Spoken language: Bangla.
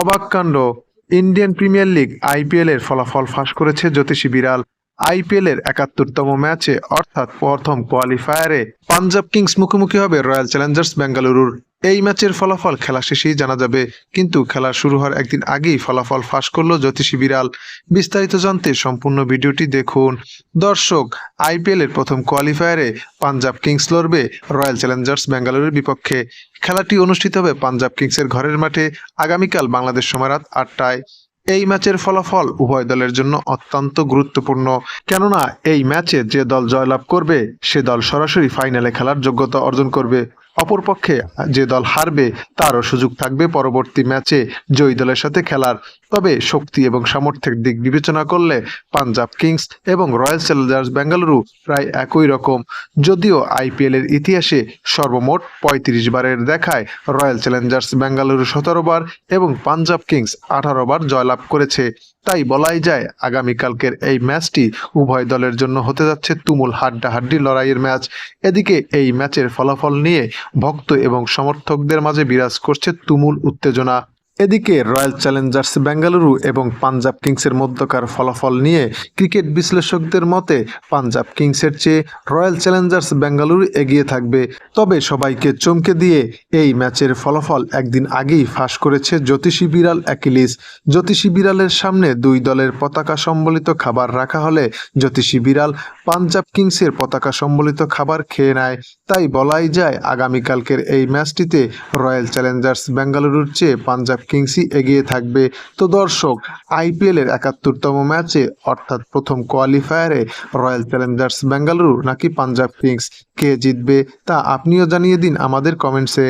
অবাক কাণ্ড। ইন্ডিয়ান প্রিমিয়ার লিগ আইপিএল এর ফলাফল ফাঁস করেছে জ্যোতিষী বিড়াল। আইপিএল এর একাত্তরতম ম্যাচে, অর্থাৎ প্রথম কোয়ালিফায়ারে, পাঞ্জাব কিংস মুখোমুখি হবে রয়্যাল চ্যালেঞ্জার্স বেঙ্গালুরুর। এই ম্যাচের ফলাফল খেলা শেষেই জানা যাবে, কিন্তু খেলা শুরু হওয়ার একদিন আগেই ফলাফল ফাঁস করল জ্যোতিষী বিড়াল। বিস্তারিত জানতে সম্পূর্ণ ভিডিওটি দেখুন। দর্শক আইপিএল এর প্রথম কোয়ালিফায়ারে পাঞ্জাব কিংস লড়বে রয়্যাল চ্যালেঞ্জার্স বেঙ্গালুরুর বিপক্ষে। খেলাটি অনুষ্ঠিত হবে পাঞ্জাব কিংসের ঘরের মাঠে, আগামীকাল বাংলাদেশ সময় রাত আটটায়। এই ম্যাচের ফলাফল উভয় দলের জন্য অত্যন্ত গুরুত্বপূর্ণ। কেননা এই ম্যাচে যে দল জয়লাভ করবে, সে দল সরাসরি ফাইনালে খেলার যোগ্যতা অর্জন করবে। অপরপক্ষে যে দল হারবে, তারও সুযোগ থাকবে পরবর্তী ম্যাচে জয়ী দলের সাথে খেলার। তবে শক্তি এবং সামর্থ্যের দিক বিবেচনা করলে পাঞ্জাব কিংস এবং রয়্যাল চ্যালেঞ্জার্স বেঙ্গালুরু প্রায় একই রকম। যদিও আইপিএল এর ইতিহাসে সর্বমোট পঁয়ত্রিশ বারের দেখায় রয়্যাল চ্যালেঞ্জার্স বেঙ্গালুরু সতেরো বার এবং পাঞ্জাব কিংস আঠারো বার জয়লাভ করেছে। তাই বলাই যায়, আগামীকালকের এই ম্যাচটি উভয় দলের জন্য হতে যাচ্ছে তুমুল হাড্ডাহাড্ডি লড়াইয়ের ম্যাচ। এদিকে এই ম্যাচের ফলাফল নিয়ে ভক্ত এবং সমর্থকদের মাঝে বিরাজ করছে তুমুল উত্তেজনা। এদিকে রয়্যাল চ্যালেঞ্জার্স বেঙ্গালুরু এবং পাঞ্জাব কিংসের মধ্যকার ফলাফল নিয়ে ক্রিকেট বিশ্লেষকদের মতে, পাঞ্জাব কিংসের চেয়ে রয়্যাল চ্যালেঞ্জার্স বেঙ্গালুরু এগিয়ে থাকবে। তবে সবাইকে চমকে দিয়ে এই ম্যাচের ফলাফল একদিন আগেই ফাঁস করেছে জ্যোতিষী বিড়াল অ্যাকিলিস। জ্যোতিষী বিড়ালের সামনে দুই দলের পতাকা সম্বলিত খাবার রাখা হলে জ্যোতিষী বিড়াল পাঞ্জাব কিংসের পতাকা সম্বলিত খাবার খেয়ে নেয়। তাই বলাই যায়, আগামীকালকের এই ম্যাচটিতে রয়্যাল চ্যালেঞ্জার্স বেঙ্গালুরুর চেয়ে পাঞ্জাব কিংসই এগিয়ে থাকবে। তো দর্শক আইপিএলের একাত্তরতম ম্যাচে, অর্থাৎ প্রথম কোয়ালিফায়ারে রয়্যাল চ্যালেঞ্জার্স বেঙ্গালুরু নাকি পাঞ্জাব কিংস কে জিতবে তা আপনিও জানিয়ে দিন আমাদের কমেন্টসে।